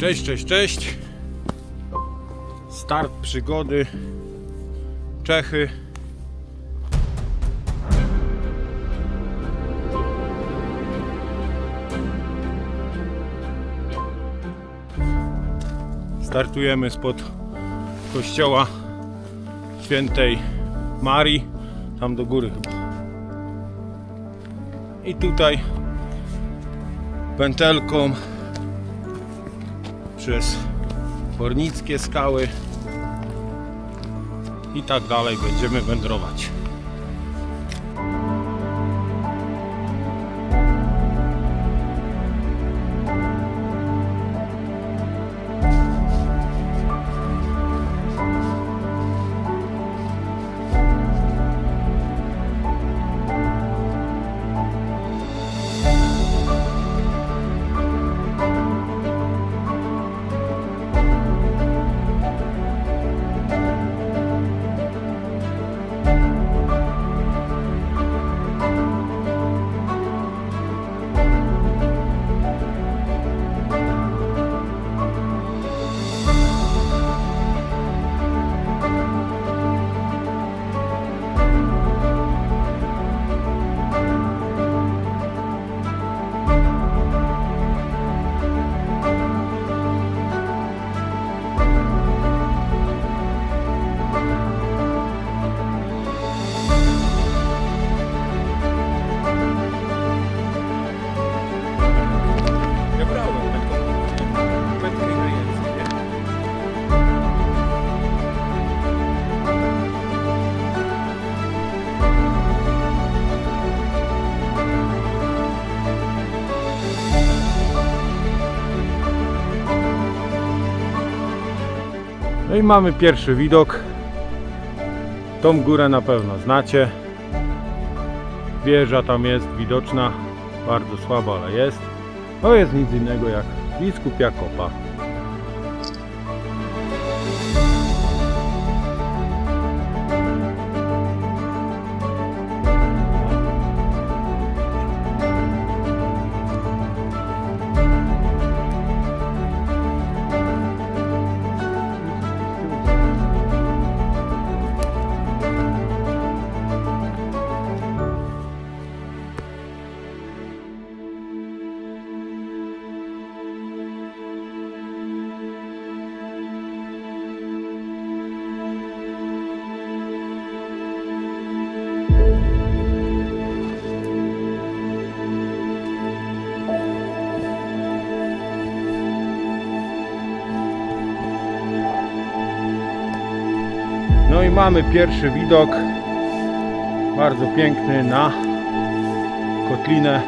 Cześć, cześć, cześć. Start przygody. Czechy. Startujemy spod kościoła świętej Marii. Tam do góry chyba. I tutaj pętelką przez Pornickie skały i tak dalej będziemy wędrować. I mamy pierwszy widok. Tą górę na pewno znacie. Wieża tam jest widoczna, bardzo słaba, ale jest. To jest nic innego jak biskupia kopa. I mamy pierwszy widok. Bardzo piękny na kotlinę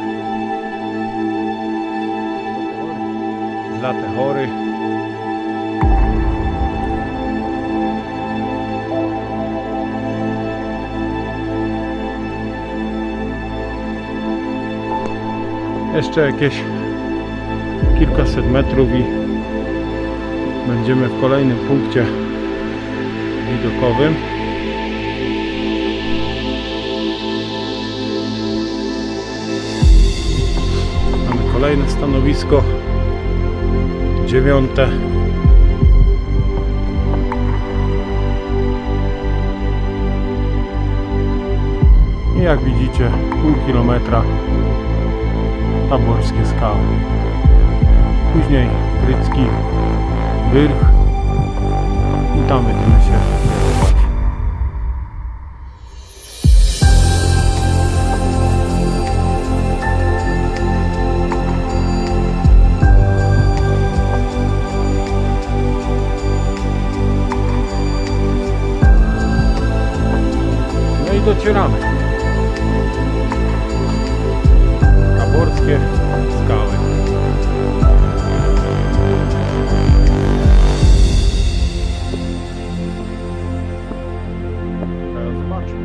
Zlate Hory. Jeszcze jakieś kilkaset metrów i będziemy w kolejnym punkcie widokowym. Mamy kolejne stanowisko. Dziewiąte. I jak widzicie, pół kilometra taborskie skały. Później Grycki Wyrch i tam się i docieramy. Taborskie skały. Teraz zobaczmy.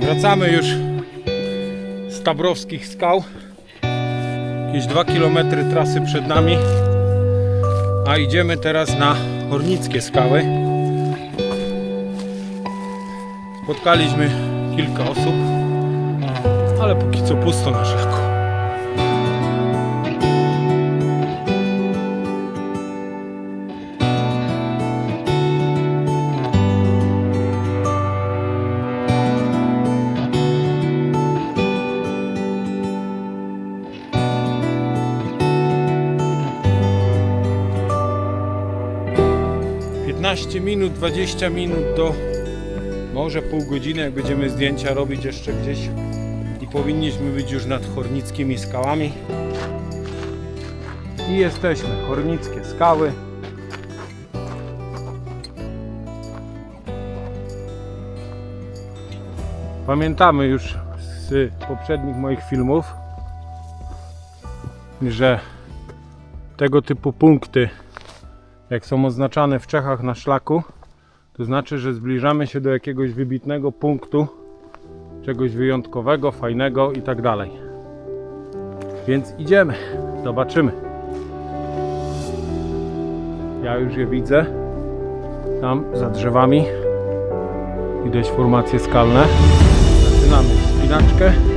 Wracamy już z Tabrowskich Skał. Jakieś 2 km trasy przed nami. A idziemy teraz na Hornickie Skały. Spotkaliśmy kilka osób, ale póki co pusto na szlaku. Piętnaście minut, 20 minut do może pół godziny, jak będziemy zdjęcia robić jeszcze gdzieś i powinniśmy być już nad Hornickimi skałami. I jesteśmy, Hornickie skały. Pamiętamy już z poprzednich moich filmów, że tego typu punkty, jak są oznaczane w Czechach na szlaku, to znaczy, że zbliżamy się do jakiegoś wybitnego punktu, czegoś wyjątkowego, fajnego i tak dalej. Więc idziemy, zobaczymy. Ja już je widzę. Tam za drzewami widać formacje skalne. Zaczynamy wspinaczkę.